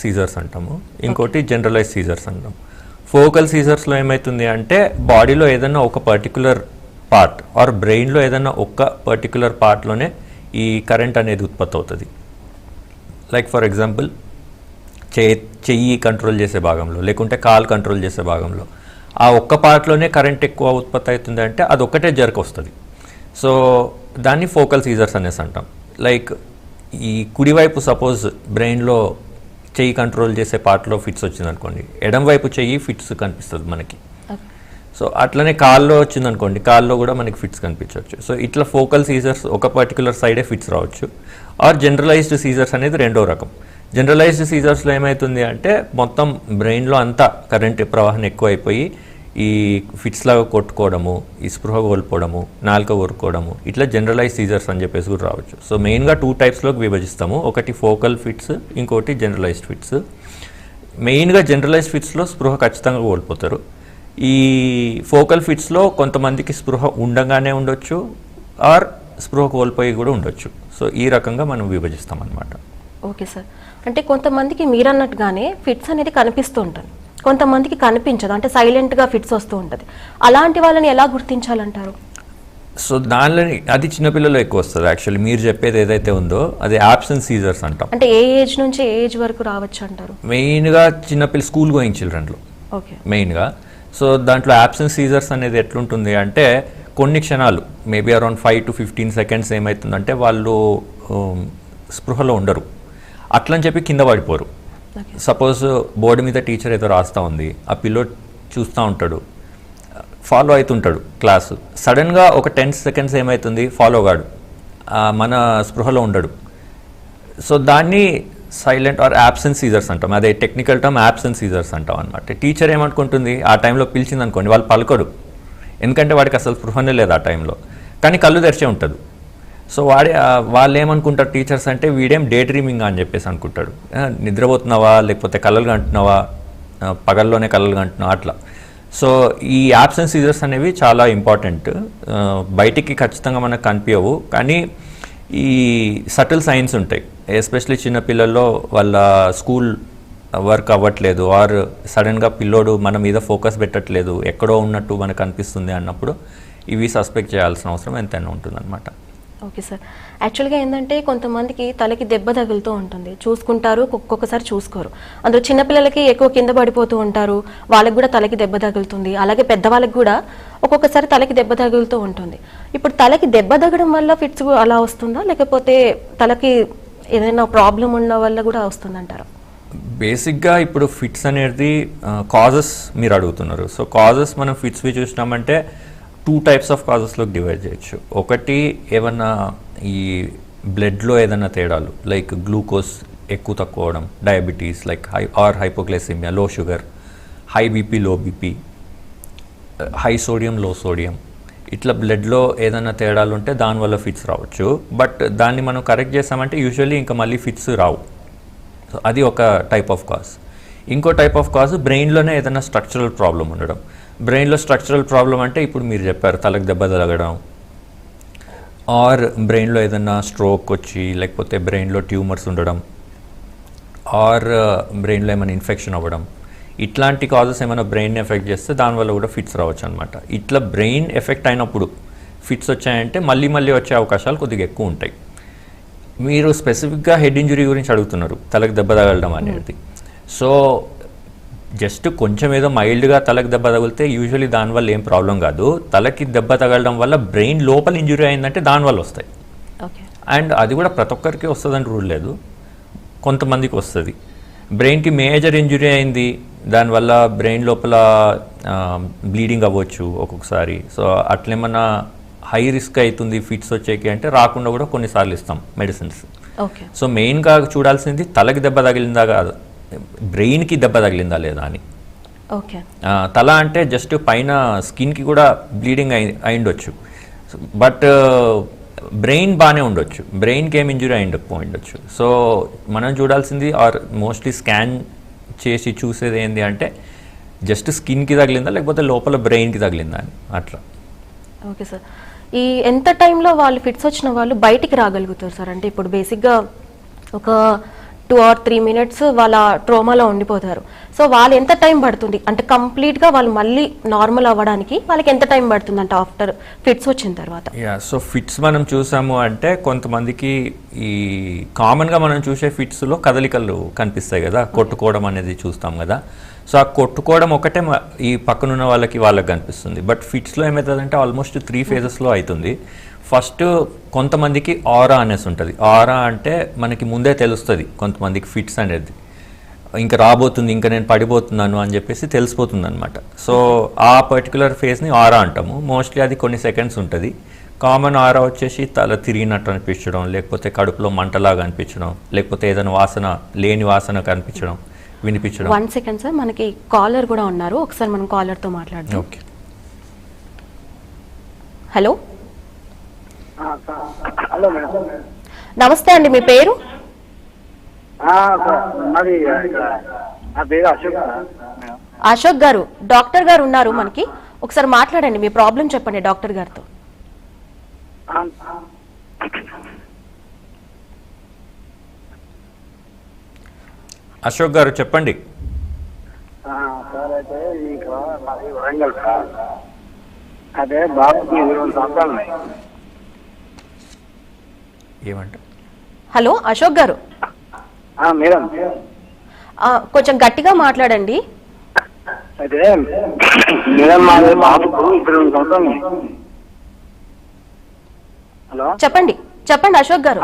Scissors అంటాము. ఇంకోటి generalise seizures అంటాం ఫోకల్ సీజర్స్లో ఏమవుతుంది అంటే బాడీలో ఏదైనా ఒక పర్టికులర్ పార్ట్ ఆర్ బ్రెయిన్లో ఏదైనా ఒక్క పర్టికులర్ పార్ట్లోనే ఈ కరెంట్ అనేది ఉత్పత్తి అవుతుంది. లైక్ ఫర్ ఎగ్జాంపుల్ చే చెయ్యి కంట్రోల్ చేసే భాగంలో లేకుంటే కాలు కంట్రోల్ చేసే భాగంలో. ఆ ఒక్క పార్ట్లోనే కరెంట్ ఎక్కువ ఉత్పత్తి అవుతుంది అంటే అది ఒక్కటే జర్క్ వస్తుంది. సో దాన్ని ఫోకల్ సీజర్స్ అనేసి అంటాం. లైక్ ఈ కుడివైపు సపోజ్ బ్రెయిన్లో చెయ్యి కంట్రోల్ చేసే పార్ట్లో ఫిట్స్ వచ్చింది అనుకోండి ఎడం వైపు చెయ్యి ఫిట్స్ కనిపిస్తుంది మనకి. సో అట్లనే కాల్లో వచ్చింది అనుకోండి కాల్లో కూడా మనకి ఫిట్స్ కనిపించవచ్చు. సో ఇట్లా ఫోకల్ సీజర్స్ ఒక పర్టికులర్ సైడే ఫిట్స్ రావచ్చు. ఆర్ జనరలైజ్డ్ సీజర్స్ అనేది రెండో రకం. జనరలైజ్డ్ సీజర్స్లో ఏమవుతుంది అంటే మొత్తం బ్రెయిన్లో అంతా కరెంట్ ప్రవాహం ఎక్కువైపోయి ఈ ఫిట్స్ లాగా కొట్టుకోవడము ఈ స్పృహ కోల్పోవడము నాలుక ఊరుకోవడము ఇట్లా జనరలైజ్ సీజర్స్ అని చెప్పేసి కూడా రావచ్చు. సో మెయిన్గా టూ టైప్స్లోకి విభజిస్తాము. ఒకటి ఫోకల్ ఫిట్స్ ఇంకోటి జనరలైజ్డ్ ఫిట్స్ మెయిన్గా జనరలైజ్ ఫిట్స్లో స్పృహ ఖచ్చితంగా కోల్పోతారు. ఈ ఫోకల్ ఫిట్స్లో కొంతమందికి స్పృహ ఉండగానే ఉండొచ్చు ఆర్ స్పృహ కోల్పోయి కూడా ఉండొచ్చు. సో ఈ రకంగా మనం విభజిస్తాం అనమాట ఓకే సార్. అంటే కొంతమందికి మీరు అన్నట్టుగానే ఫిట్స్ అనేది కనిపిస్తూ ఉంటుంది కొంతమందికి కనిపించదు. అంటే సైలెంట్గా ఫిట్స్ వస్తూ ఉంటుంది. అలాంటి వాళ్ళని ఎలా గుర్తించాలంటారు? సో దానిలో అది చిన్నపిల్లలు ఎక్కువ వస్తుంది. యాక్చువల్లీ మీరు చెప్పేది ఏదైతే ఉందో అది యాబ్సెన్స్ సీజర్స్ అంటాం. అంటే ఏ ఏజ్ నుంచి ఏ ఏజ్ వరకు రావచ్చు అంటారు? మెయిన్గా చిన్నపిల్ల స్కూల్ గోయింగ్ చిల్డ్రన్లో ఓకే. మెయిన్గా సో దాంట్లో యాబ్సెన్స్ సీజర్స్ అనేది ఎట్లుంటుంది అంటే కొన్ని క్షణాలు maybe around five to fifteen seconds ఏమవుతుందంటే వాళ్ళు ఉమ్, స్పృహలో ఉండరు. అట్లని చెప్పి కింద పడిపోరు. సపోజ్ బోర్డు uh, మీద టీచర్ ఏదో రాస్తూ ఉంది. ఆ పిల్లోడ్ చూస్తూ ఉంటాడు. ఫాలో అవుతుంటాడు క్లాసు. సడన్గా ఒక టెన్ సెకండ్స్ ఏమవుతుంది ఫాలో కాడు మన స్పృహలో ఉండడు. సో దాన్ని సైలెంట్ ఆర్ యాబ్సెన్స్ సీజర్స్ అంటాం. అదే టెక్నికల్ టర్మ్ యాబ్సెన్స్ సీజర్స్ అంటాం అనమాట టీచర్ ఏమనుకుంటుంది? ఆ టైంలో పిలిచింది అనుకోండి వాళ్ళు పలకడు ఎందుకంటే వాడికి అసలు స్పృహనే లేదు ఆ టైంలో కానీ కళ్ళు తెరిచే ఉంటుంది. సో వాడే వాళ్ళు ఏమనుకుంటారు టీచర్స్ అంటే వీడేం డే డ్రీమింగ్ అని చెప్పేసి అనుకుంటాడు. నిద్రపోతున్నావా లేకపోతే కళ్ళలు కంటున్నావా పగల్లోనే కళ్ళలు కంటున్నావా అట్లా. సో ఈ యాబ్సెన్స్ సీజర్స్ అనేవి చాలా ఇంపార్టెంట్. బయటికి ఖచ్చితంగా మనకు కనిపించవు. కానీ ఈ సటిల్ సైన్స్ ఉంటాయి. ఎస్పెషలీ చిన్నపిల్లల్లో వాళ్ళ స్కూల్ వర్క్ అవ్వట్లేదు. ఆర్ సడన్గా పిల్లోడు మన మీద ఫోకస్ పెట్టట్లేదు. ఎక్కడో ఉన్నట్టు మనకు అనిపిస్తుంది అన్నప్పుడు ఇవి సస్పెక్ట్ చేయాల్సిన అవసరం ఎంతైనా ఉంటుందన్నమాట. ఓకే సార్ యాక్చువల్గా ఏంటంటే కొంతమందికి తలకి దెబ్బ తగులుతూ ఉంటుంది. చూసుకుంటారు ఒక్కొక్కసారి చూసుకోరు. అందులో చిన్నపిల్లలకి ఎక్కువ కింద పడిపోతూ ఉంటారు. వాళ్ళకి కూడా తలకి దెబ్బ తగులుతుంది. అలాగే పెద్దవాళ్ళకి కూడా ఒక్కొక్కసారి తలకి దెబ్బ తగులుతూ ఉంటుంది. ఇప్పుడు తలకి దెబ్బ తగడం వల్ల ఫిట్స్ అలా వస్తుందా? లేకపోతే తలకి ఏదైనా ప్రాబ్లం ఉన్న వల్ల కూడా వస్తుందంటారా? బేసిక్గా ఇప్పుడు ఫిట్స్ అనేది కాజెస్ మీరు అడుగుతున్నారు. సో కాజెస్ మనం ఫిట్స్వి చూసినామంటే టూ టైప్స్ ఆఫ్ కాజెస్లోకి డివైడ్ చేయొచ్చు. ఒకటి ఏమన్నా ఈ బ్లడ్లో ఏదైనా తేడాలు లైక్ గ్లూకోజ్ ఎక్కువ తక్కువ అవడం diabetes like high or hypoglycaemia low sugar high BP low BP high sodium low sodium ఇట్లా బ్లడ్లో ఏదైనా తేడాలు ఉంటే దానివల్ల ఫిట్స్ రావచ్చు. బట్ దాన్ని మనం కరెక్ట్ చేసామంటే యూజువల్లీ ఇంకా మళ్ళీ ఫిట్స్ రావు. సో అది ఒక టైప్ ఆఫ్ కాజ్ ఇంకో టైప్ ఆఫ్ కాజ్ బ్రెయిన్లోనే ఏదైనా స్ట్రక్చరల్ ప్రాబ్లం ఉండడం. బ్రెయిన్లో స్ట్రక్చరల్ ప్రాబ్లం అంటే ఇప్పుడు మీరు చెప్పారు తలకు దెబ్బ తగలడం ఆర్ బ్రెయిన్లో ఏదైనా స్ట్రోక్ వచ్చి లేకపోతే బ్రెయిన్లో ట్యూమర్స్ ఉండడం. ఆర్ బ్రెయిన్లో ఏమైనా ఇన్ఫెక్షన్ అవ్వడం. ఇట్లాంటి కాజెస్ ఏమైనా బ్రెయిన్ ఎఫెక్ట్ చేస్తే దానివల్ల కూడా ఫిట్స్ రావచ్చు అనమాట ఇట్లా బ్రెయిన్ ఎఫెక్ట్ అయినప్పుడు ఫిట్స్ వచ్చాయంటే మళ్ళీ మళ్ళీ వచ్చే అవకాశాలు కొద్దిగా ఎక్కువ ఉంటాయి. మీరు స్పెసిఫిక్గా హెడ్ ఇంజురీ గురించి అడుగుతున్నారు తలకు దెబ్బ తగలడం అనేది. సో జస్ట్ కొంచెం ఏదో మైల్డ్గా తలకు దెబ్బ తగిలితే యూజువలీ దానివల్ల ఏం ప్రాబ్లం కాదు. తలకి దెబ్బ తగలడం వల్ల బ్రెయిన్ లోపల ఇంజురీ అయిందంటే దానివల్ల వస్తాయి. అండ్ అది కూడా ప్రతి ఒక్కరికి వస్తుందని రూల్ లేదు. కొంతమందికి వస్తుంది. బ్రెయిన్కి మేజర్ ఇంజురీ అయింది. దానివల్ల బ్రెయిన్ లోపల బ్లీడింగ్ అవ్వచ్చు ఒక్కొక్కసారి. సో అట్లేమన్నా హై రిస్క్ అవుతుంది ఫిట్స్ వచ్చేకి అంటే రాకుండా కూడా కొన్నిసార్లు ఇస్తాం మెడిసిన్స్ ఓకే సో మెయిన్గా చూడాల్సింది తలకి దెబ్బ తగిలిందా కాదు. బ్రెయిన్కి దెబ్బ తగిలిందా లేదా అని. ఓకే. తల అంటే జస్ట్ పైన స్కిన్కి కూడా బ్లీడింగ్ అయి అయిండొచ్చు. బట్ బ్రెయిన్ బాగానే ఉండొచ్చు. బ్రెయిన్కి ఏం ఇంజురీ అయిండకపోయి ఉండొచ్చు సో మనం చూడాల్సింది ఆర్ మోస్ట్లీ స్కాన్ చేసి చూసేది ఏంటి అంటే జస్ట్ స్కిన్కి తగిలిందా లేకపోతే లోపల బ్రెయిన్కి తగిలిందా అని. అట్లా. Okay sir. ఈ ఎంత టైంలో వాళ్ళు ఫిట్స్ వచ్చిన వాళ్ళు బయటికి రాగలుగుతారు సార్? అంటే ఇప్పుడు బేసిక్గా ఒక టూ ఆర్ త్రీ మినిట్స్ వాళ్ళ ట్రోమాలో ఉండిపోతారు. సో వాళ్ళు ఎంత టైం పడుతుంది? అంటే కంప్లీట్గా వాళ్ళు మళ్ళీ నార్మల్ అవ్వడానికి వాళ్ళకి ఎంత టైం పడుతుంది అంటే ఆఫ్టర్ ఫిట్స్ వచ్చిన తర్వాత? యా సో ఫిట్స్ మనం చూసాము అంటే కొంతమందికి ఈ కామన్గా మనం చూసే ఫిట్స్లో కదలికలు కనిపిస్తాయి కదా కొట్టుకోవడం అనేది చూస్తాం కదా. సో ఆ కొట్టుకోవడం ఒకటే ఈ పక్కనున్న వాళ్ళకి వాళ్ళకి కనిపిస్తుంది. బట్ ఫిట్స్లో ఏమవుతుందంటే ఆల్మోస్ట్ త్రీ ఫేజెస్లో అవుతుంది. ఫస్ట్ కొంతమందికి ఆరా అనేసి ఉంటుంది. ఆరా అంటే మనకి ముందే తెలుస్తుంది కొంతమందికి ఫిట్స్ అనేది. ఇంకా రాబోతుంది ఇంకా నేను పడిపోతున్నాను అని చెప్పేసి తెలిసిపోతుంది అనమాట సో ఆ పర్టికులర్ ఫేస్ని ఆరా అంటాము. మోస్ట్లీ అది కొన్ని సెకండ్స్ ఉంటుంది. కామన్ ఆరా వచ్చేసి తల తిరిగినట్టు అనిపించడం లేకపోతే కడుపులో మంటలాగా అనిపించడం లేకపోతే ఏదైనా వాసన లేని వాసన కనిపించడం వినిపించడం. వన్ సెకండ్ సార్ మనకి కాలర్ కూడా ఉన్నారు. ఒకసారి మనం కాలర్తో మాట్లాడదాం. ఓకే. హలో. హలో మేడం నమస్తే అండి మీ పేరు? మాది నా అశోక్ గారు డాక్టర్ గారు ఉన్నారు మనకి. ఒకసారి మాట్లాడండి మీ ప్రాబ్లం చెప్పండి డాక్టర్ గారితో. ఆ, అశోక్ గారు చెప్పండి. ఆ, సార్ అయితే ఇక్కడ మాది వరంగల్ సార్. అదే బాబుకి ఇరవై సంవత్సరాలు ఉన్నాయి. ఏమంట హలో అశోక్ గారు. ఆ, మేడం. ఆ, కొంచెం గట్టిగా మాట్లాడండి. అయితే మేడం బాబుకు హలో? చెప్పండి చెప్పండి అశోక్ గారు.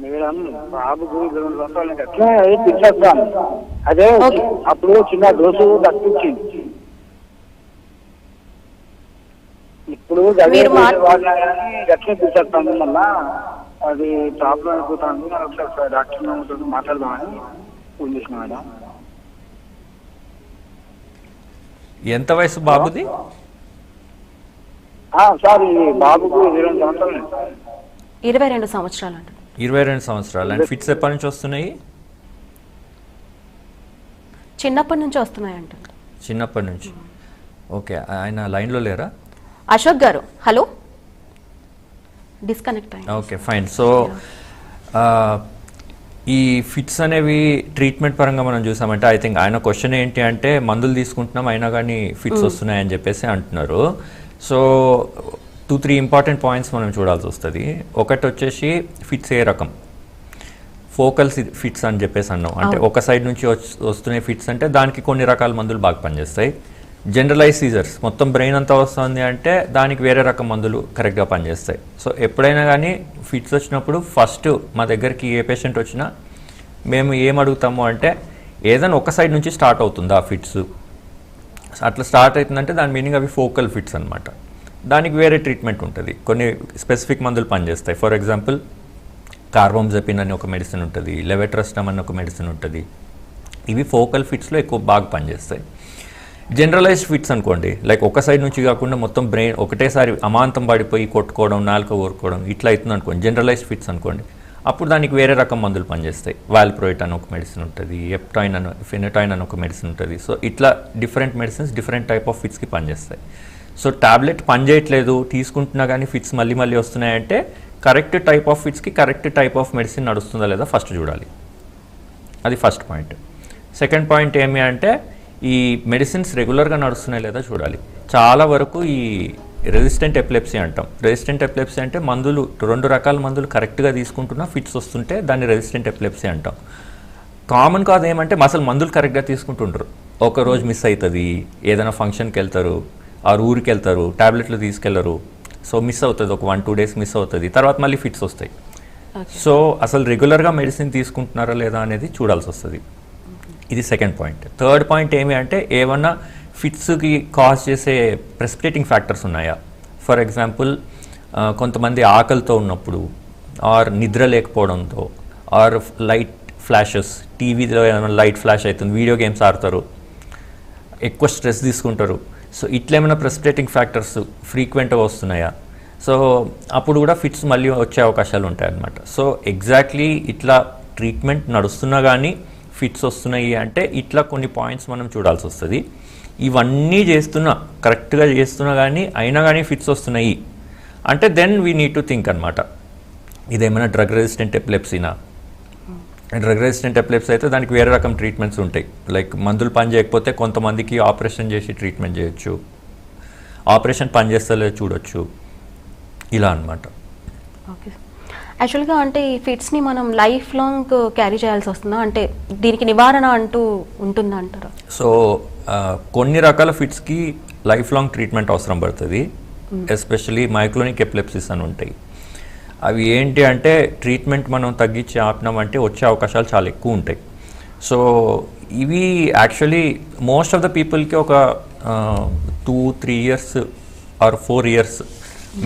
మేడం బాబుకు సంవత్సరాలు అట్లా అదే ఓకే. అప్పుడు చిన్న డోసు తప్పించింది ఇప్పుడు పిచ్చేస్తాను మళ్ళా అది ప్రాబ్లం అయిపోతుంది. మరి ఒకసారి డాక్టర్ మాట్లాడదామని ఫోన్ చేసిన మేడం. ఎంత వయసు బాబుది? ఆ, సార్ బాబుకు ఇరవై సంవత్సరాలు ఉన్నాయి సార్. ఇరవై రెండు సంవత్సరాలు అంట. ఇరవై రెండు సంవత్సరాలు. అండ్ ఫిట్స్ ఎప్పటి నుంచి వస్తున్నాయి? చిన్నప్పటి నుంచి వస్తున్నాయంట. చిన్నప్పటి నుంచి. ఓకే ఆయన లైన్లో లేరా? Ashok garu hello? Disconnect okay fine so ఈ ఫిట్స్ అనేవి ట్రీట్మెంట్ పరంగా మనం చూసామంటే ఐ థింక్ ఆయన క్వశ్చన్ ఏంటి అంటే మందులు తీసుకుంటున్నాం అయినా కానీ ఫిట్స్ వస్తున్నాయని చెప్పేసి అంటున్నారు. So two three important points మనం చూడాల్సి వస్తుంది. ఒకటి వచ్చేసి ఫిట్స్ ఏ రకం? ఫోకల్ ఫిట్స్ అని చెప్పేసి అన్నాం. అంటే ఒక సైడ్ నుంచి వస్తున్నాయి ఫిట్స్ అంటే దానికి కొన్ని రకాల మందులు బాగా పనిచేస్తాయి. జనరలైజ్ సీజర్స్ మొత్తం బ్రెయిన్ అంతా వస్తుంది అంటే దానికి వేరే రకం మందులు కరెక్ట్గా పనిచేస్తాయి. సో ఎప్పుడైనా కానీ ఫిట్స్ వచ్చినప్పుడు ఫస్ట్ మా దగ్గరికి ఏ పేషెంట్ వచ్చినా మేము ఏం అడుగుతాము అంటే ఏదైనా ఒక సైడ్ నుంచి స్టార్ట్ అవుతుంది ఆ ఫిట్స్ అట్లా స్టార్ట్ అవుతుందంటే దాని మీనింగ్ అవి ఫోకల్ ఫిట్స్ అనమాట దానికి వేరే ట్రీట్మెంట్ ఉంటుంది. కొన్ని స్పెసిఫిక్ మందులు పనిచేస్తాయి. ఫర్ ఎగ్జాంపుల్ కార్బోమ్జెపిన్ అని ఒక మెడిసిన్ ఉంటుంది లెవెట్రస్టమ్ అని ఒక మెడిసిన్ ఉంటుంది. ఇవి ఫోకల్ ఫిట్స్లో ఎక్కువ బాగా పనిచేస్తాయి. జనరలైజ్ ఫిట్స్ అనుకోండి. లైక్ ఒక సైడ్ నుంచి కాకుండా మొత్తం బ్రెయిన్ ఒకటేసారి అమాంతం పడిపోయి కొట్టుకోవడం నాలుక ఊరుకోవడం ఇట్లా అవుతుంది అనుకోండి. జనరలైజ్ ఫిట్స్ అనుకోండి. అప్పుడు దానికి వేరే రకం మందులు పనిచేస్తాయి. వాల్ప్రోయిట్ అని ఒక మెడిసిన్ ఉంటుంది. ఎప్టాయిన్ అని ఫినటాయిన్ అని ఒక మెడిసిన్ ఉంటుంది. సో ఇట్లా different medicines different type of ఫిట్స్కి పనిచేస్తాయి. సో టాబ్లెట్ పనిచేయట్లేదు. తీసుకుంటున్నా కానీ ఫిట్స్ మళ్ళీ మళ్ళీ వస్తున్నాయంటే కరెక్ట్ టైప్ ఆఫ్ ఫిట్స్కి కరెక్ట్ టైప్ ఆఫ్ మెడిసిన్ నడుస్తుందా లేదా ఫస్ట్ చూడాలి. అది ఫస్ట్ పాయింట్. సెకండ్ పాయింట్ ఏమి అంటే ఈ మెడిసిన్స్ రెగ్యులర్గా నడుస్తున్నాయి లేదా చూడాలి. చాలా వరకు ఈ రెసిస్టెంట్ ఎపిలెప్సీ అంటాం. రెసిస్టెంట్ ఎపిలెప్సీ అంటే మందులు రెండు రకాల మందులు కరెక్ట్గా తీసుకుంటున్నా ఫిట్స్ వస్తుంటే దాన్ని రెసిస్టెంట్ ఎపిలెప్సీ అంటాం. కామన్ కాదు ఏమంటే అసలు మందులు కరెక్ట్గా తీసుకుంటుంటారు ఒక రోజు మిస్ అవుతుంది ఏదైనా ఫంక్షన్కి వెళ్తారు ఆ ఊరికి వెళ్తారు టాబ్లెట్లు తీసుకెళ్ళరు సో మిస్ అవుతుంది ఒక వన్ టూ డేస్ మిస్ అవుతుంది తర్వాత మళ్ళీ ఫిట్స్ వస్తాయి. సో అసలు రెగ్యులర్గా మెడిసిన్ తీసుకుంటున్నారా లేదా అనేది చూడాల్సి వస్తుంది. ఇది సెకండ్ పాయింట్ థర్డ్ పాయింట్ ఏమి అంటే ఏమన్నా ఫిట్స్కి కాజ్ చేసే ప్రెసిపిటేటింగ్ ఫ్యాక్టర్స్ ఉన్నాయా? ఫర్ ఎగ్జాంపుల్ కొంతమంది ఆకలితో ఉన్నప్పుడు ఆర్ నిద్ర లేకపోవడంతో ఆర్ లైట్ ఫ్లాషెస్ టీవీలో ఏమైనా లైట్ ఫ్లాష్ అవుతుంది వీడియో గేమ్స్ ఆడతారు ఎక్కువ స్ట్రెస్ తీసుకుంటారు. సో ఇట్లా ఏమైనా ప్రెసిపిటేటింగ్ ఫ్యాక్టర్స్ ఫ్రీక్వెంట్గా వస్తున్నాయా? సో అప్పుడు కూడా ఫిట్స్ మళ్ళీ వచ్చే అవకాశాలు ఉంటాయి అన్నమాట సో ఎగ్జాక్ట్లీ ఇట్లా ట్రీట్మెంట్ నడుస్తున్నా కానీ ఫిట్స్ వస్తున్నాయి అంటే ఇట్లా కొన్ని పాయింట్స్ మనం చూడాల్సి వస్తుంది. ఇవన్నీ చేస్తున్నా కరెక్ట్గా చేస్తున్నా కానీ అయినా కానీ ఫిట్స్ వస్తున్నాయి. అంటే then we need to think అనమాట ఇదేమైనా డ్రగ్ రెసిస్టెంట్ ఎపిలెప్సీనా? డ్రగ్ రెసిస్టెంట్ ఎపిలెప్సీ అయితే దానికి వేరే రకం ట్రీట్మెంట్స్ ఉంటాయి. లైక్ మందులు పని చేయకపోతే కొంతమందికి ఆపరేషన్ చేసి ట్రీట్మెంట్ చేయొచ్చు. ఆపరేషన్ పనిచేస్తలే చూడొచ్చు. ఇలా అన్నమాట. ఓకే. యాక్చువల్గా అంటే ఈ ఫిట్స్ని మనం లైఫ్ లాంగ్ క్యారీ చేయాల్సి వస్తుందా? అంటే దీనికి నివారణ అంటూ ఉంటుందా అంటారా సో కొన్ని రకాల ఫిట్స్కి లైఫ్ లాంగ్ ట్రీట్మెంట్ అవసరం పడుతుంది. ఎస్పెషలీ మైక్లోనిక్ ఎపిలెప్సిస్ అని ఉంటాయి. అవి ఏంటి అంటే ట్రీట్మెంట్ మనం తగ్గించి ఆపినామంటే వచ్చే అవకాశాలు చాలా ఎక్కువ ఉంటాయి. సో ఇవి యాక్చువల్లీ మోస్ట్ ఆఫ్ ద పీపుల్కి ఒక two three years or four years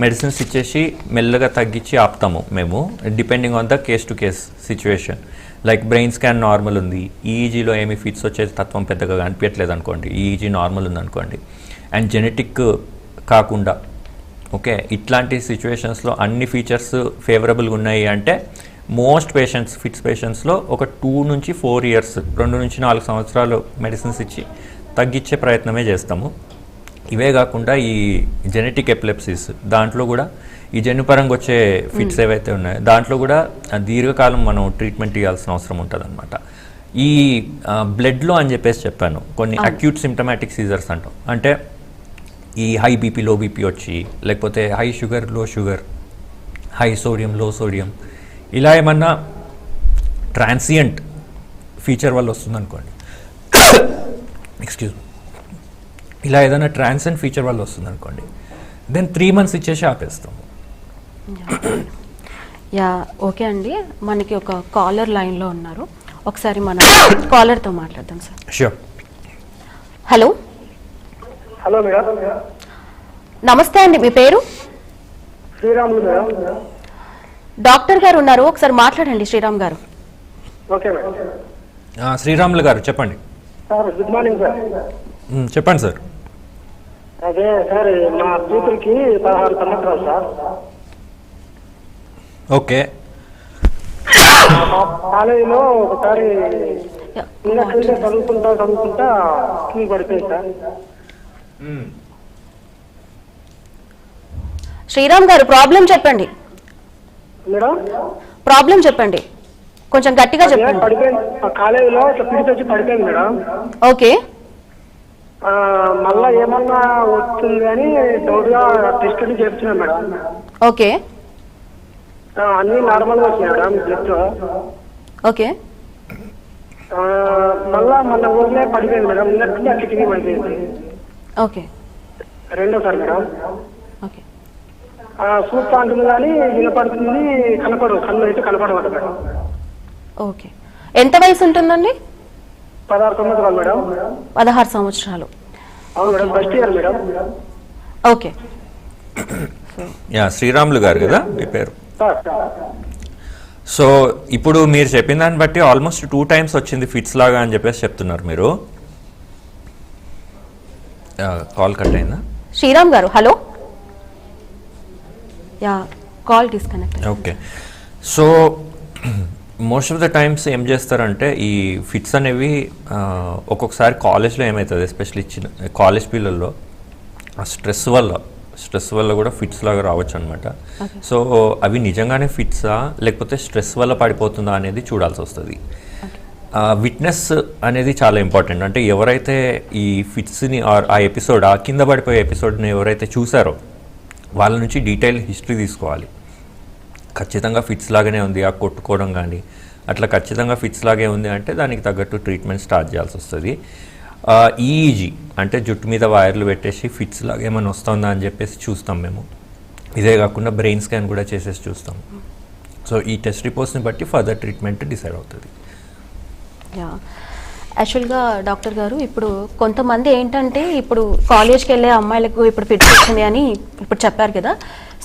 medicines ఇచ్చేసి మెల్లగా తగ్గించి ఆపుతాము మేము depending on the case to case situation like brain scan normal ఉంది ఈఈజీలో ఏమి ఫిట్స్ వచ్చే తత్వం పెద్దగా కనిపించట్లేదు అనుకోండి ఈఈజీ నార్మల్ ఉంది అనుకోండి. అండ్ జెనెటిక్ కాకుండా ఓకే ఇట్లాంటి సిచ్యువేషన్స్లో అన్ని ఫీచర్స్ ఫేవరబుల్గా ఉన్నాయి అంటే మోస్ట్ పేషెంట్స్ ఫిట్స్ పేషెంట్స్లో ఒక టూ నుంచి ఫోర్ ఇయర్స్ రెండు నుంచి నాలుగు సంవత్సరాలు మెడిసిన్స్ ఇచ్చి తగ్గించే ప్రయత్నమే చేస్తాము. ఇవే కాకుండా ఈ జెనెటిక్ ఎపిలెప్సిస్ దాంట్లో కూడా ఈ జన్యుపరంగా వచ్చే ఫిట్స్ ఏవైతే ఉన్నాయో దాంట్లో కూడా దీర్ఘకాలం మనం ట్రీట్మెంట్ ఇవ్వాల్సిన అవసరం ఉంటుంది అనమాట ఈ బ్లడ్లో అని చెప్పేసి చెప్పాను కొన్ని అక్యూట్ సిమ్టమాటిక్ సీజర్స్ అంటాం. అంటే ఈ హై బీపీ లో బీపీ వచ్చి లేకపోతే high షుగర్లో sugar high sodium low sodium ఇలా ఏమన్నా ట్రాన్సియంట్ ఫీచర్ వల్ల వస్తుంది అనుకోండి ఎక్స్క్యూజ్ ఇలా ఏదైనా ట్రాన్సియంట్ ఫీచర్ వల్ల వస్తుంది అనుకోండి దెన్ త్రీ మంత్స్ ఇచ్చేసి ఆపేస్తాం యా ఓకే అండి. మనకి ఒక కాలర్ లైన్లో ఉన్నారు. ఒకసారి మనం కాలర్తో మాట్లాడదాం sir sure hello hello madam నమస్తే అండి మీ పేరు? శ్రీరాములు మేడం డాక్టర్ గారు ఉన్నారు. ఒకసారి మాట్లాడండి శ్రీరామ్ గారు. ఓకే మేడం శ్రీరాములు గారు చెప్పండి. సార్ గుడ్ మార్నింగ్ సార్ చెప్పండి సార్ అదే సార్ మా కూతురికి పదహారు సంవత్సరాలు సార్. ఓకే. కాలేజీలో ఒకసారి కింద చదువుకుంటా చదువుకుంటా కింద పడిపోయింది సార్. శ్రీరామ్ గారు ప్రాబ్లం చెప్పండి. మేడం? ప్రాబ్లం చెప్పండి. కొంచెం గట్టిగా చెప్పండి. పడిపోయింది. కాలేజీలో ఇట్లా పిడిచి వచ్చి పడిపోయింది మేడం. ఓకే. మళ్ళా ఏమన్నా వస్తుంది అని డౌట్గా టెస్ట్ చేస్తున్నాం మేడం. ఓకే. అన్ని నార్మల్గా వచ్చినాయి మేడం బ్లడ్ ఓకే. మళ్ళా మన ఊర్లే పడిపోయింది మేడం నిన్నటి అట్లా కిటికీ పడిపోయింది. ఓకే. రెండోసారి మేడం. ఓకే. ఆ, సూప్ అంటుంది కానీ వినపడుతుంది కనపడదు కళ్ళు అయితే కనపడమాట మేడం. ఓకే. ఎంత వయసు ఉంటుందండి? పదహారు సంవత్సరాలు మేడం? పదహారు సంవత్సరాలు. అవును madam first year madam. Okay. Yeah Sriramulu garu కదా మీ పేరు? సార్ సో ఇప్పుడు మీరు చెప్పిన దాన్ని బట్టి ఆల్మోస్ట్ టూ టైమ్స్ వచ్చింది ఫిట్స్ లాగా అని చెప్పేసి చెప్తున్నారు మీరు. కాల్ కట్ అయిందా? Sriram garu hello? Yeah call disconnect okay. So most of the times ఏం చేస్తారంటే ఈ ఫిట్స్ అనేవి ఒక్కొక్కసారి కాలేజ్లో ఏమవుతుంది ఎస్పెషల్లీ చిన్న కాలేజ్ పిల్లల్లో ఆ స్ట్రెస్ వల్ల స్ట్రెస్ వల్ల కూడా ఫిట్స్ లాగా రావచ్చు అనమాట సో అవి నిజంగానే ఫిట్సా లేకపోతే స్ట్రెస్ వల్ల పడిపోతుందా అనేది చూడాల్సి వస్తుంది. విట్నెస్ అనేది చాలా ఇంపార్టెంట్ అంటే ఎవరైతే ఈ ఫిట్స్ని ఆర్ ఆ ఎపిసోడ్ ఆ కింద పడిపోయే ఎపిసోడ్ని ఎవరైతే చూసారో వాళ్ళ నుంచి డీటెయిల్ హిస్టరీ తీసుకోవాలి. ఖచ్చితంగా ఫిట్స్ లాగానే ఉంది. ఆ కొట్టుకోవడం కానీ అట్లా ఖచ్చితంగా ఫిట్స్ లాగే ఉంది అంటే దానికి తగ్గట్టు ట్రీట్మెంట్ స్టార్ట్ చేయాల్సి వస్తుంది. ఈఈజీ అంటే జుట్టు మీద వైర్లు పెట్టేసి ఫిట్స్ లాగా ఏమైనా వస్తుందా అని చెప్పేసి చూస్తాం మేము. ఇదే కాకుండా బ్రెయిన్ స్కాన్ కూడా చేసేసి చూస్తాం. సో ఈ టెస్ట్ రిపోర్ట్స్ని బట్టి ఫర్దర్ ట్రీట్మెంట్ డిసైడ్ అవుతుంది. యా. యాక్చువల్గా డాక్టర్ గారు ఇప్పుడు కొంతమంది ఏంటంటే ఇప్పుడు కాలేజ్కి వెళ్ళే అమ్మాయిలకు ఇప్పుడు ఫిట్స్ వచ్చింది అని ఇప్పుడు చెప్పారు కదా.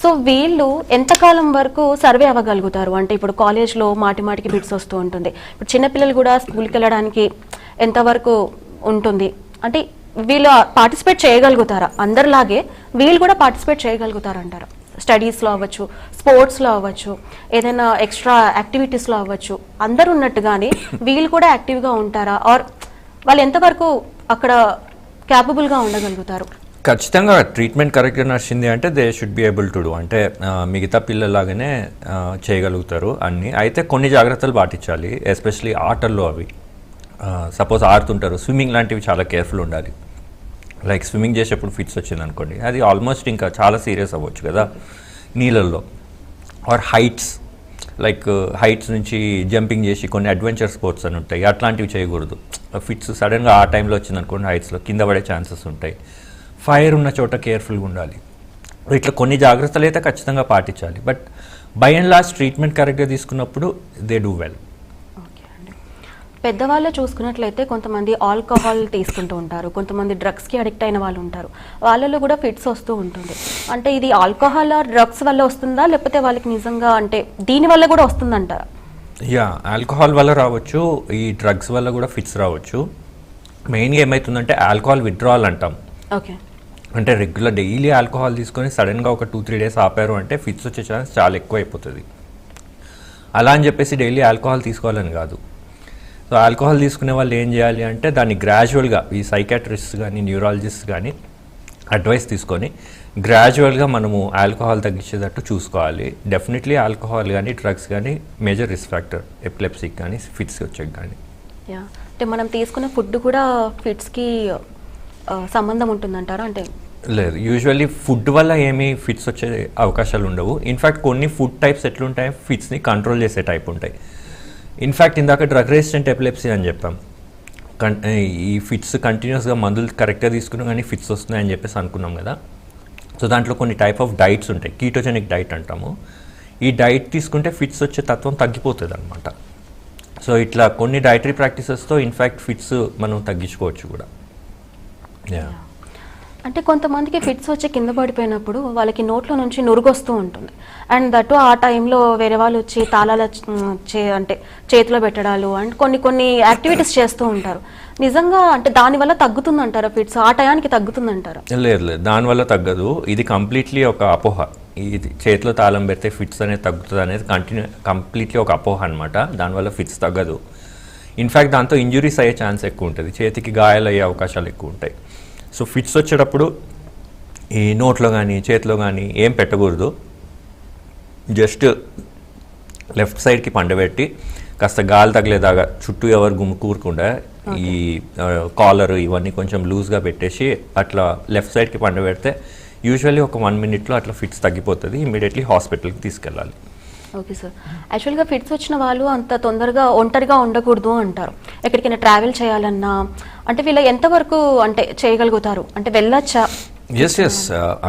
సో వీళ్ళు ఎంతకాలం వరకు సర్వే అవ్వగలుగుతారు? అంటే ఇప్పుడు కాలేజ్లో మాటి మాటికి ఫిట్స్ వస్తూ ఉంటుంది. ఇప్పుడు చిన్నపిల్లలు కూడా స్కూల్కి వెళ్ళడానికి ఎంతవరకు ఉంటుంది? అంటే వీళ్ళు పార్టిసిపేట్ చేయగలుగుతారా? అందరిలాగే వీళ్ళు కూడా పార్టిసిపేట్ చేయగలుగుతారంటారు. స్టడీస్లో అవ్వచ్చు స్పోర్ట్స్లో అవ్వచ్చు ఏదైనా ఎక్స్ట్రా యాక్టివిటీస్లో అవ్వచ్చు అందరు ఉన్నట్టుగానే వీళ్ళు కూడా యాక్టివ్గా ఉంటారా? ఆర్ వాళ్ళు ఎంతవరకు అక్కడ క్యాపబుల్గా ఉండగలుగుతారు? ఖచ్చితంగా ట్రీట్మెంట్ కరెక్ట్గా నడిచింది అంటే they should be able to do అంటే మిగతా పిల్లలాగానే చేయగలుగుతారు అన్నీ. అయితే కొన్ని జాగ్రత్తలు పాటించాలి ఎస్పెషలీ ఆటల్లో అవి. సపోజ్ ఆడుతుంటారు స్విమ్మింగ్ లాంటివి చాలా కేర్ఫుల్ ఉండాలి. లైక్ స్విమ్మింగ్ చేసేప్పుడు ఫిట్స్ వచ్చింది అనుకోండి. అది ఆల్మోస్ట్ ఇంకా చాలా సీరియస్ అవ్వచ్చు కదా. నీళ్ళల్లో. ఆర్ హైట్స్ లైక్ హైట్స్ నుంచి జంపింగ్ చేసి కొన్ని అడ్వెంచర్ స్పోర్ట్స్ అని ఉంటాయి. అట్లాంటివి చేయకూడదు. ఫిట్స్ సడన్గా ఆ టైంలో వచ్చింది అనుకోండి హైట్స్లో కింద పడే ఛాన్సెస్ ఉంటాయి. ఫైర్ ఉన్న చోట కేర్ఫుల్గా ఉండాలి. ఇట్లా కొన్ని జాగ్రత్తలు అయితే ఖచ్చితంగా పాటించాలి. But by and last treatment కరెక్ట్గా తీసుకున్నప్పుడు దే డూ వెల్ పెద్దవాళ్ళు చూసుకున్నట్లయితే కొంతమంది ఆల్కహాల్ తీసుకుంటూ ఉంటారు కొంతమంది డ్రగ్స్కి అడిక్ట్ అయిన వాళ్ళు ఉంటారు. వాళ్ళలో కూడా ఫిట్స్ వస్తూ ఉంటుంది. అంటే ఇది ఆల్కహాల్ డ్రగ్స్ వల్ల వస్తుందా? లేకపోతే వాళ్ళకి నిజంగా అంటే దీని వల్ల కూడా వస్తుందంటారా యా ఆల్కహాల్ వల్ల రావచ్చు ఈ డ్రగ్స్ వల్ల కూడా ఫిట్స్ రావచ్చు. మెయిన్గా ఏమవుతుందంటే ఆల్కహాల్ విత్డ్రాల్ అంటాం. ఓకే. అంటే రెగ్యులర్ డైలీ ఆల్కహాల్ తీసుకొని సడన్గా ఒక టూ త్రీ డేస్ ఆపారు అంటే ఫిట్స్ వచ్చే ఛాన్స్ చాలా ఎక్కువ అయిపోతుంది అలా అని చెప్పేసి డైలీ ఆల్కహాల్ తీసుకోవాలని కాదు. సో ఆల్కహాల్ తీసుకునే వాళ్ళు ఏం చేయాలి అంటే దాన్ని గ్రాడ్యువల్గా ఈ సైకాట్రిస్ట్ కానీ న్యూరాలజిస్ట్ కానీ అడ్వైస్ తీసుకొని గ్రాడ్యువల్గా మనము ఆల్కహాల్ తగ్గించేటట్టు చూసుకోవాలి. డెఫినెట్లీ ఆల్కహాల్ కానీ డ్రగ్స్ కానీ మేజర్ రిస్క్ ఫ్యాక్టర్. ఎపిలెప్సిక్ కానీ ఫిట్స్ వచ్చేకి కానీ యా. అంటే మనం తీసుకున్న ఫుడ్ కూడా ఫిట్స్కి సంబంధం ఉంటుందంటారా? అంటే లేదు. యూజువల్లీ ఫుడ్ వల్ల ఏమీ ఫిట్స్ వచ్చే అవకాశాలు ఉండవు. ఇన్ఫ్యాక్ట్ కొన్ని ఫుడ్ టైప్స్ ఎట్లుంటాయి? ఫిట్స్ని కంట్రోల్ చేసే టైప్ ఉంటాయి. ఇన్ఫ్యాక్ట్ ఇందాక డ్రగ్ రెసిస్టెంట్ ఎపిలెప్సీ అని చెప్పాం. కన్ ఈ ఫిట్స్ కంటిన్యూస్గా మందులు కరెక్ట్గా తీసుకున్నాం కానీ ఫిట్స్ వస్తున్నాయని చెప్పేసి అనుకున్నాం కదా. సో దాంట్లో కొన్ని టైప్ ఆఫ్ డైట్స్ ఉంటాయి. కీటోజెనిక్ డైట్ అంటాము. ఈ డైట్ తీసుకుంటే ఫిట్స్ వచ్చే తత్వం తగ్గిపోతుంది అనమాట సో ఇట్లా కొన్ని డైటరీ ప్రాక్టీసెస్తో ఇన్ఫ్యాక్ట్ ఫిట్స్ మనం తగ్గించుకోవచ్చు కూడా. యా అంటే కొంతమందికి ఫిట్స్ వచ్చి కింద పడిపోయినప్పుడు వాళ్ళకి నోట్లో నుంచి నురుగొస్తూ ఉంటుంది. అండ్ దట్ ఆ టైంలో వేరే వాళ్ళు వచ్చి తాళాల చే అంటే చేతిలో పెట్టడాలు అండ్ కొన్ని కొన్ని యాక్టివిటీస్ చేస్తూ ఉంటారు. నిజంగా అంటే దానివల్ల తగ్గుతుందంటారా ఫిట్స్? ఆ టయానికి తగ్గుతుందంటారా? లేదు లేదు. దానివల్ల తగ్గదు. ఇది కంప్లీట్లీ ఒక అపోహ. ఇది చేతిలో తాళం పెడితే ఫిట్స్ అనేది తగ్గుతుంది అనేది కంటిన్యూ కంప్లీట్లీ ఒక అపోహ అనమాట దానివల్ల ఫిట్స్ తగ్గదు. ఇన్ఫ్యాక్ట్ దాంతో ఇంజురీస్ అయ్యే ఛాన్స్ ఎక్కువ ఉంటుంది. చేతికి గాయాలు అయ్యే అవకాశాలు ఎక్కువ ఉంటాయి. సో ఫిట్స్ వచ్చేటప్పుడు ఈ నోట్లో కానీ చేతిలో కానీ ఏం పెట్టకూడదు. జస్ట్ లెఫ్ట్ సైడ్కి పండబెట్టి కాస్త గాలి తగిలేదాకా చుట్టూ ఎవరు గుమ్ముకూరకుండా ఈ కాలర్ ఇవన్నీ కొంచెం లూజ్గా పెట్టేసి అట్లా లెఫ్ట్ సైడ్కి పండబెడితే యూజువల్లీ ఒక వన్ మినిట్లో అట్లా ఫిట్స్ తగ్గిపోతుంది. ఇమీడియట్లీ హాస్పిటల్కి తీసుకెళ్ళాలి. ఓకే సార్ యాక్చువల్గా ఫిట్స్ వచ్చిన వాళ్ళు అంత తొందరగా ఒంటరిగా ఉండకూడదు అంటారు. ఎక్కడికైనా ట్రావెల్ చేయాలన్నా అంటే వీళ్ళు ఎంతవరకు అంటే చేయగలుగుతారు? అంటే వెళ్ళొచ్చా? Yes yes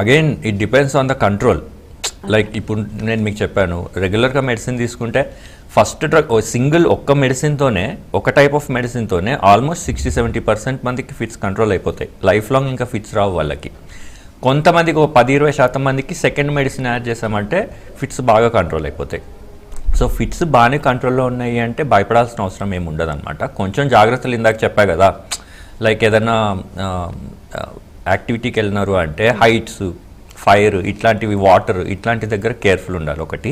again it depends on the control like ఇప్పుడు నేను మీకు చెప్పాను రెగ్యులర్గా మెడిసిన్ తీసుకుంటే ఫస్ట్ డ్రగ్ సింగిల్ ఒక్క మెడిసిన్తోనే ఒక టైప్ ఆఫ్ మెడిసిన్తోనే ఆల్మోస్ట్ సిక్స్టీ సెవెంటీ పర్సెంట్ మందికి ఫిట్స్ కంట్రోల్ అయిపోతాయి. లైఫ్ లాంగ్ ఇంకా ఫిట్స్ రావు వాళ్ళకి. కొంతమందికి ఒక పది ఇరవై శాతం మందికి సెకండ్ మెడిసిన్ యాడ్ చేసామంటే ఫిట్స్ బాగా కంట్రోల్ అయిపోతాయి. సో ఫిట్స్ బాగానే కంట్రోల్లో ఉన్నాయి అంటే భయపడాల్సిన అవసరం ఏమి ఉండదు అనమాట కొంచెం జాగ్రత్తలు ఇందాక చెప్పా కదా. లైక్ ఏదైనా యాక్టివిటీకి వెళ్ళినారు అంటే హైట్స్ ఫైర్ ఇట్లాంటివి వాటర్ ఇట్లాంటి దగ్గర కేర్ఫుల్ ఉండాలి ఒకటి.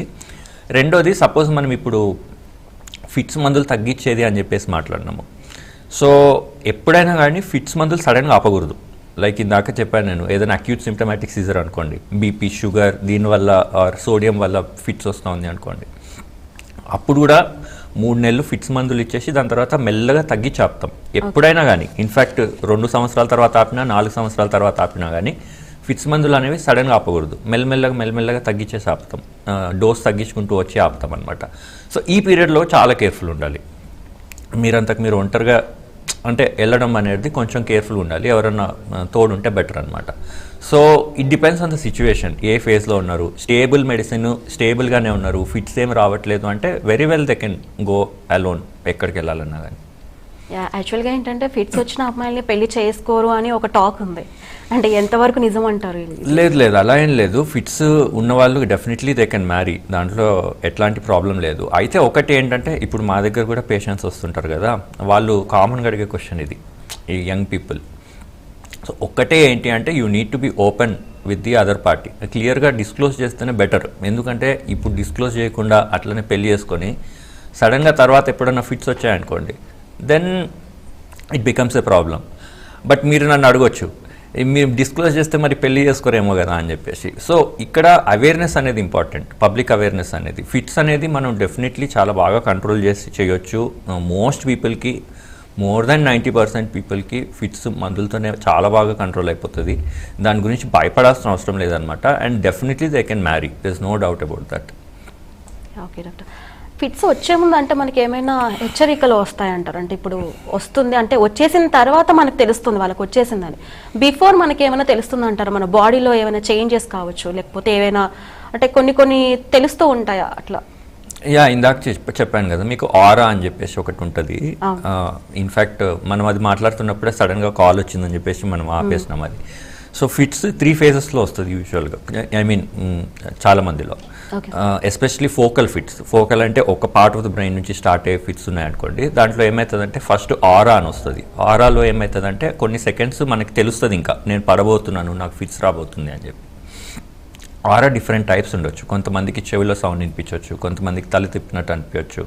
రెండోది సపోజ్ మనం ఇప్పుడు ఫిట్స్ మందులు తగ్గించేది అని చెప్పేసి మాట్లాడినాము. సో ఎప్పుడైనా కానీ ఫిట్స్ మందులు సడన్గా ఆపకూడదు. లైక్ ఇందాక చెప్పాను నేను ఏదైనా అక్యూట్ సిమ్టమాటిక్ సీజర్ అనుకోండి బీపీ షుగర్ దీనివల్ల ఆర్ సోడియం వల్ల ఫిట్స్ వస్తుంది అనుకోండి. అప్పుడు కూడా మూడు నెలలు ఫిట్స్ మందులు ఇచ్చేసి దాని తర్వాత మెల్లగా తగ్గించి ఆపుతాం ఎప్పుడైనా కానీ ఇన్ఫ్యాక్ట్ రెండు సంవత్సరాల తర్వాత ఆపినా నాలుగు సంవత్సరాల తర్వాత ఆపినా కానీ ఫిట్స్ మందులు అనేవి సడన్గా ఆపకూడదు. మెల్లమెల్లగా మెల్లమెల్లగా తగ్గించేసి ఆపుతాం. డోస్ తగ్గించుకుంటూ వచ్చి ఆపుతాం అనమాట సో ఈ పీరియడ్లో చాలా కేర్ఫుల్ ఉండాలి. మీరంతకు మీరు ఒంటరిగా అంటే వెళ్ళడం అనేది కొంచెం కేర్ఫుల్ ఉండాలి. ఎవరన్నా తోడుంటే బెటర్ అనమాట so it depends on the situation. ఏ ఫేజ్లో ఉన్నారు? స్టేబుల్ మెడిసిన్ స్టేబుల్గానే ఉన్నారు. ఫిట్స్ ఏం రావట్లేదు అంటే very well they can go alone ఎక్కడికి వెళ్ళాలన్నా కానీ యాక్చువల్గా ఏంటంటే ఫిట్స్ వచ్చిన అమ్మాయిల్ని పెళ్ళి చేసుకోరు అని ఒక టాక్ ఉంది. అంటే ఎంతవరకు నిజం అంటారు లేదు లేదు. అలా ఏం లేదు. ఫిట్స్ ఉన్న వాళ్ళు డెఫినెట్లీ దే కెన్ మ్యారీ దాంట్లో ఎట్లాంటి ప్రాబ్లం లేదు. అయితే ఒకటి ఏంటంటే ఇప్పుడు మా దగ్గర కూడా పేషెంట్స్ వస్తుంటారు కదా. వాళ్ళు కామన్గా అడిగే క్వశ్చన్ ఇది. ఈ యంగ్ పీపుల్ సో ఒక్కటే ఏంటి అంటే you need to be open with the other party క్లియర్గా డిస్క్లోజ్ చేస్తేనే బెటర్ ఎందుకంటే ఇప్పుడు డిస్క్లోజ్ చేయకుండా అట్లనే పెళ్ళి చేసుకొని సడన్గా తర్వాత ఎప్పుడైనా fits వచ్చాయనుకోండి then it becomes a problem but మీరు నన్ను అడగొచ్చు. మీరు డిస్క్లోజ్ చేస్తే మరి పెళ్ళి చేసుకోరేమో కదా అని చెప్పేసి. సో ఇక్కడ అవేర్నెస్ అనేది ఇంపార్టెంట్ పబ్లిక్ అవేర్నెస్ అనేది. ఫిట్స్ అనేది మనం డెఫినెట్లీ చాలా బాగా కంట్రోల్ చేసి చేయొచ్చు. మోస్ట్ పీపుల్కి మోర్ దాన్ నైంటీ పర్సెంట్ పీపుల్కి ఫిట్స్ మందులతోనే చాలా బాగా కంట్రోల్ అయిపోతుంది. దాని గురించి భయపడాల్సిన అవసరం లేదనమాట and definitely they can marry their no doubt about that okay doctor fits వచ్చే ముందు అంటే మనకి ఏమైనా హెచ్చరికలు వస్తాయంటారు? అంటే ఇప్పుడు వస్తుంది అంటే వచ్చేసిన తర్వాత మనకు తెలుస్తుంది వాళ్ళకి వచ్చేసిందని. బిఫోర్ మనకి ఏమైనా తెలుస్తుంది అంటారు మన బాడీలో ఏమైనా చేంజెస్ కావచ్చు? లేకపోతే ఏమైనా అంటే కొన్ని కొన్ని తెలుస్తూ ఉంటాయా అట్లా? యా ఇందాక చెప్- చెప్పాను కదా మీకు ఆరా అని చెప్పేసి ఒకటి ఉంటుంది. ఇన్ఫ్యాక్ట్ మనం అది మాట్లాడుతున్నప్పుడే సడన్గా కాల్ వచ్చిందని చెప్పేసి మనం ఆపేసినాం అది. సో ఫిట్స్ త్రీ ఫేజెస్లో వస్తుంది యూజువల్గా ఐ మీన్ చాలా మందిలో. ఎస్పెషలీ ఫోకల్ ఫిట్స్ ఫోకల్ అంటే ఒక పార్ట్ ఆఫ్ ద బ్రెయిన్ నుంచి స్టార్ట్ అయ్యే ఫిట్స్ ఉన్నాయనుకోండి. దాంట్లో ఏమవుతుందంటే ఫస్ట్ ఆరా అని వస్తుంది. ఆరాలో ఏమవుతుందంటే కొన్ని సెకండ్స్ మనకి తెలుస్తుంది ఇంకా. నేను పడబోతున్నాను నాకు ఫిట్స్ రాబోతుంది అని చెప్పి. ఆరా డిఫరెంట్ టైప్స్ ఉండొచ్చు. కొంతమందికి చెవిలో సౌండ్ వినిపించవచ్చు కొంతమందికి తల తిప్పినట్టు అనిపించవచ్చు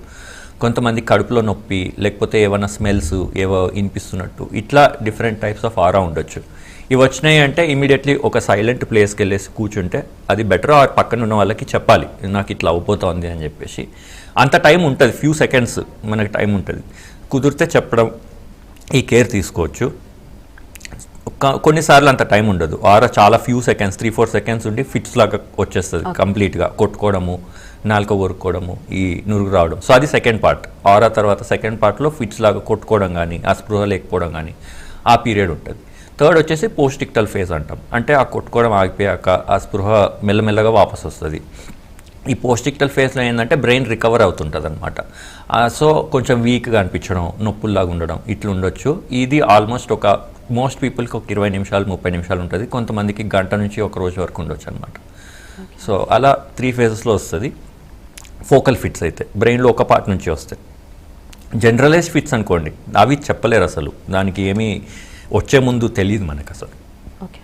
కొంతమంది కడుపులో నొప్పి లేకపోతే ఏమైనా స్మెల్స్ ఏవో వినిపిస్తున్నట్టు. ఇట్లా డిఫరెంట్ టైప్స్ ఆఫ్ ఆరా ఉండొచ్చు. ఇవి వచ్చినాయి అంటే ఇమీడియట్లీ ఒక సైలెంట్ ప్లేస్కి వెళ్ళేసి కూర్చుంటే అది బెటర్ ఆ పక్కన ఉన్న వాళ్ళకి చెప్పాలి. నాకు ఇట్లా అవుపోతోంది అని చెప్పేసి. అంత టైం ఉంటుంది ఫ్యూ సెకండ్స్ మనకి టైం ఉంటుంది. కుదిరితే చెప్పడం ఈ కేర్ తీసుకోవచ్చు. కొన్నిసార్లు అంత టైం ఉండదు. ఆర చాలా few seconds three four seconds ఉండి ఫిట్స్ లాగా వచ్చేస్తుంది కంప్లీట్గా. కొట్టుకోవడము నాలుక కొరుక్కోవడము ఈ నురుగు రావడం. సో అది సెకండ్ పార్ట్ ఆరా తర్వాత సెకండ్ పార్ట్లో ఫిట్స్ లాగా కొట్టుకోవడం కానీ ఆ స్పృహ లేకపోవడం కానీ ఆ పీరియడ్ ఉంటుంది. థర్డ్ వచ్చేసి పోస్టిక్టల్ ఫేజ్ అంటాం. అంటే ఆ కొట్టుకోవడం ఆగిపోయాక ఆ స్పృహ మెల్లమెల్లగా వాపస్ వస్తుంది. ఈ పోస్టిక్టల్ ఫేస్లో ఏంటంటే బ్రెయిన్ రికవర్ అవుతుంటుంది అనమాట సో కొంచెం వీక్గా అనిపించడం నొప్పుల్లాగా ఉండడం ఇట్లా ఉండొచ్చు ఇది ఆల్మోస్ట్ ఒక మోస్ట్ పీపుల్కి ఒక ఇరవై నిమిషాలు ముప్పై నిమిషాలు ఉంటుంది. కొంతమందికి గంట నుంచి ఒక రోజు వరకు ఉండొచ్చు అనమాట సో అలా త్రీ ఫేజెస్లో వస్తుంది. ఫోకల్ ఫిట్స్ అయితే బ్రెయిన్లో ఒక పార్ట్ నుంచి వస్తాయి. జనరలైజ్ ఫిట్స్ అనుకోండి అవి చెప్పలేరు అసలు. దానికి ఏమీ వచ్చే ముందు తెలియదు మనకు అసలు. ఓకే.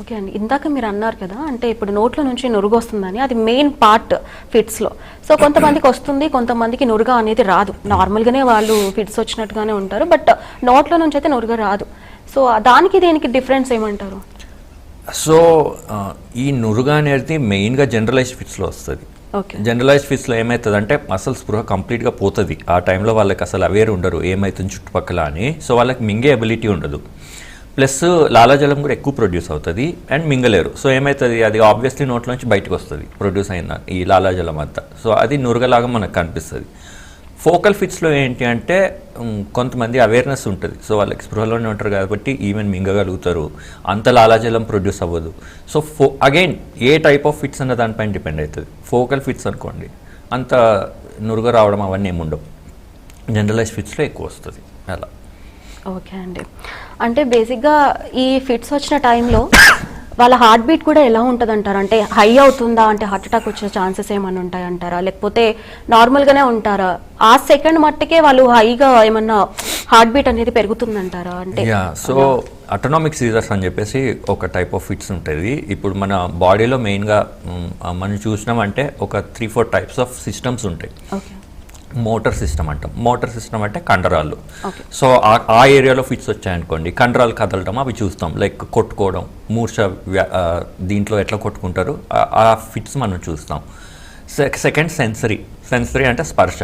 ఓకే అండి. ఇందాక మీరు అన్నారు కదా అంటే ఇప్పుడు నోట్లో నుంచి నురుగు వస్తుందని అది మెయిన్ పార్ట్ ఫిట్స్లో. సో కొంతమందికి వస్తుంది కొంతమందికి నురుగ అనేది రాదు. నార్మల్గానే వాళ్ళు ఫిట్స్ వచ్చినట్టుగానే ఉంటారు బట్ నోట్లో నుంచి అయితే నురుగ రాదు. సో దానికి దీనికి డిఫరెన్స్ ఏమంటారు? సో ఈ నురుగా అనేది మెయిన్గా జనరలైజ్ ఫిట్స్లో వస్తుంది. జనరలైజ్ ఫీస్లో ఏమవుతుందంటే అసలు స్పృహ కంప్లీట్గా పోతుంది. ఆ టైంలో వాళ్ళకి అసలు అవేర్ ఉండరు ఏమవుతుంది చుట్టుపక్కల అని. సో వాళ్ళకి మింగే అబిలిటీ ఉండదు. ప్లస్ లాలాజలం కూడా ఎక్కువ ప్రొడ్యూస్ అవుతుంది అండ్ మింగలేరు. సో ఏమవుతుంది అది ఆబ్వియస్లీ నోట్లోంచి బయటకు వస్తుంది ప్రొడ్యూస్ అయిన ఈ లాలాజలం అంతా. సో అది నురగలాగా మనకు కనిపిస్తుంది. ఫోకల్ ఫిట్స్లో ఏంటి అంటే కొంతమంది అవేర్నెస్ ఉంటుంది. సో వాళ్ళకి స్పృహలోనే ఉంటారు కాబట్టి ఈవెన్ మింగగలుగుతారు. అంత లాలాజలం ప్రొడ్యూస్ అవ్వదు. సో ఫో again A type of fits అన్న దానిపైన డిపెండ్ అవుతుంది. ఫోకల్ ఫిట్స్ అనుకోండి అంత నురుగ రావడం అవన్నీ ఏముండవు ఉండవు. జనరలైజ్ ఫిట్స్లో ఎక్కువ వస్తుంది. అలా. ఓకే అండి. అంటే బేసిక్గా ఈ ఫిట్స్ వచ్చిన టైంలో వాళ్ళ హార్ట్ బీట్ కూడా ఎలా ఉంటుంది అంటారు అంటే హై అవుతుందా? అంటే హార్ట్ అటాక్ వచ్చే ఛాన్సెస్ ఏమైనా ఉంటాయి అంటారా లేకపోతే నార్మల్గానే ఉంటారా? ఆ సెకండ్ మట్టుకే వాళ్ళు హైగా ఏమన్నా హార్ట్ బీట్ అనేది పెరుగుతుందంటారా? అంటే సో అటోనామిక్ సీజర్స్ అని చెప్పేసి ఒక టైప్ ఆఫ్ ఫిట్స్ ఉంటుంది. ఇప్పుడు మన బాడీలో మెయిన్గా మనం చూసినామంటే ఒక three four types of systems ఉంటాయి. ఓకే మోటార్ సిస్టమ్ అంటాం. మోటార్ సిస్టమ్ అంటే కండరాలు. సో ఆ- ఆ ఏరియాలో ఫిట్స్ వచ్చాయనుకోండి కండరాలు కదలడం అవి చూస్తాం. లైక్ కొట్టుకోవడం మూర్ఛ దీంట్లో ఎట్లా కొట్టుకుంటారు ఆ- ఆ ఫిట్స్ మనం చూస్తాం. Second sensory. సెన్సరీ అంటే స్పర్శ.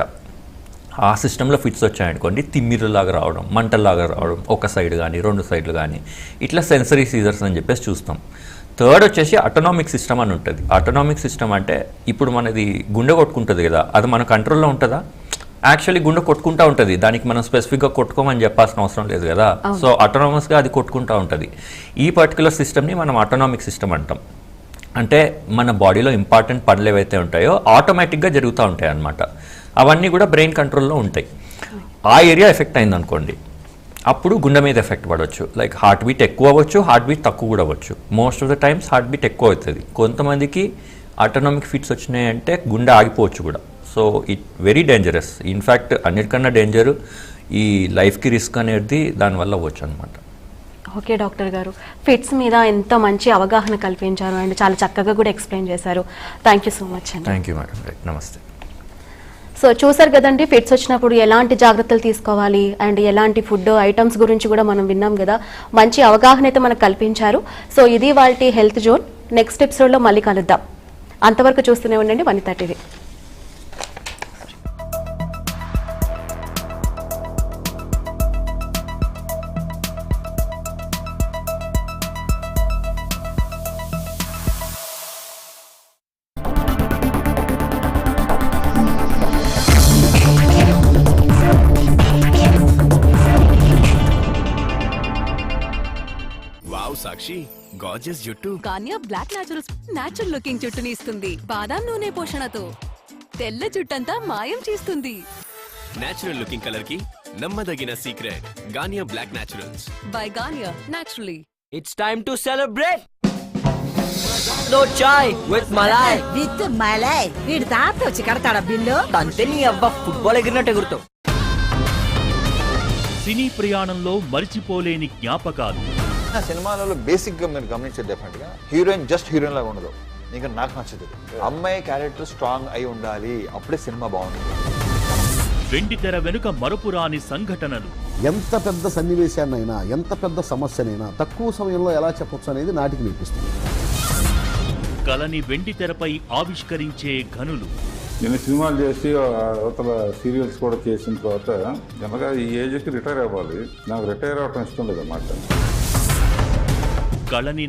ఆ సిస్టంలో ఫిట్స్ వచ్చాయనుకోండి తిమ్మిరులాగా రావడం మంటల్లాగా రావడం ఒక సైడ్ కానీ రెండు సైడ్లు కానీ ఇట్లా సెన్సరీ సీజర్స్ అని చెప్పేసి చూస్తాం. థర్డ్ వచ్చేసి అటోనామిక్ సిస్టమ్ అని ఉంటుంది. అటోనామిక్ సిస్టమ్ అంటే ఇప్పుడు మనది గుండె కొట్టుకుంటుంది కదా అది మన కంట్రోల్లో ఉంటుందా? యాక్చువల్లీ గుండె కొట్టుకుంటా ఉంటుంది. దానికి మనం స్పెసిఫిక్గా కొట్టుకోమని చెప్పాల్సిన అవసరం లేదు కదా. సో అటోనామస్గా అది కొట్టుకుంటా ఉంటుంది. ఈ పర్టికులర్ సిస్టమ్ని మనం అటోనామిక్ సిస్టమ్ అంటాం. అంటే మన బాడీలో ఇంపార్టెంట్ పనులు ఏవైతే ఉంటాయో ఆటోమేటిక్గా జరుగుతూ ఉంటాయి అన్నమాట. అవన్నీ కూడా బ్రెయిన్ కంట్రోల్లో ఉంటాయి. ఆ ఏరియా ఎఫెక్ట్ అయింది అనుకోండి అప్పుడు గుండె మీద ఎఫెక్ట్ పడవచ్చు లైక్ హార్ట్ బీట్ ఎక్కువ అవ్వచ్చు హార్ట్ బీట్ తక్కువ కూడా అవ్వచ్చు. Most of the times heart beat ఎక్కువ అవుతుంది. కొంతమందికి ఆటోనామిక్ ఫిట్స్ వచ్చినాయంటే గుండె ఆగిపోవచ్చు కూడా. So it very dangerous. In fact అన్నిటికన్నా డేంజర్ ఈ లైఫ్కి రిస్క్ అనేది దానివల్ల అవ్వచ్చు అనమాట ఓకే డాక్టర్ గారు. ఫిట్స్ మీద ఎంత మంచి అవగాహన కల్పించారు అండ్ చాలా చక్కగా కూడా ఎక్స్ప్లెయిన్ చేశారు. థ్యాంక్ యూ సో మచ్ అండి. Thank you madam. రైట్ నమస్తే. సో చూసారు కదండి ఫిట్స్ వచ్చినప్పుడు ఎలాంటి జాగ్రత్తలు తీసుకోవాలి అండ్ ఎలాంటి ఫుడ్ ఐటమ్స్ గురించి కూడా మనం విన్నాం కదా. మంచి అవగాహన అయితే మనకు కల్పించారు. సో ఇది వాళ్ళ హెల్త్ జోన్. నెక్స్ట్ ఎపిసోడ్లో మళ్ళీ కలుద్దాం. అంతవరకు చూస్తూనే ఉండండి Vanitha TV. Garnier black naturals natural looking జుట్టుని ఇస్తుంది. బాదాం నూనె పోషణతో. తెల్ల జుట్టంతా మాయం చేస్తుంది. నేచురల్ లుకింగ్ కలర్కి నమ్మదగిన secret Garnier black naturals by Garnier naturally It's time to celebrate! No chai with malai. With malai వీడి తాత వచ్చి కడతాడా బిల్లు? తంతే నీ అవ్వ ఫుట్బాల్ ఎగిరినట్టు ఎగురుతావు. సినీ ప్రయాణంలో మరిచిపోలేని జ్ఞాపకాలు. సినిమాలలో బేసిక్గా మీరు గమనించే డెఫినెట్గా హీరోయిన్ జస్ట్ హీరోయిన్ లాగా ఉండదు. ఇంకా నాకు నచ్చదు. అమ్మాయి క్యారెక్టర్ స్ట్రాంగ్ అయి ఉండాలి అప్పుడే సినిమా బాగుంటుంది. వెండి తెర వెనుక మరపురాని సంఘటనలు. ఎంత పెద్ద సన్నివేశాన్నైనా ఎంత పెద్ద సమస్యనైనా తక్కువ సమయంలో ఎలా చెప్పొచ్చు అనేది నాటికి నేర్పిస్తుంది కలని వెండి తెరపై ఆవిష్కరించే ఘనులు. నేను సినిమాలు చేసి అవతల సీరియల్స్ కూడా చేసిన తర్వాత జనరల్గా ఈ ఏజ్కి రిటైర్ అవ్వాలి. నాకు రిటైర్ అవ్వటం ఇష్టం లేదన్నమాట. కళని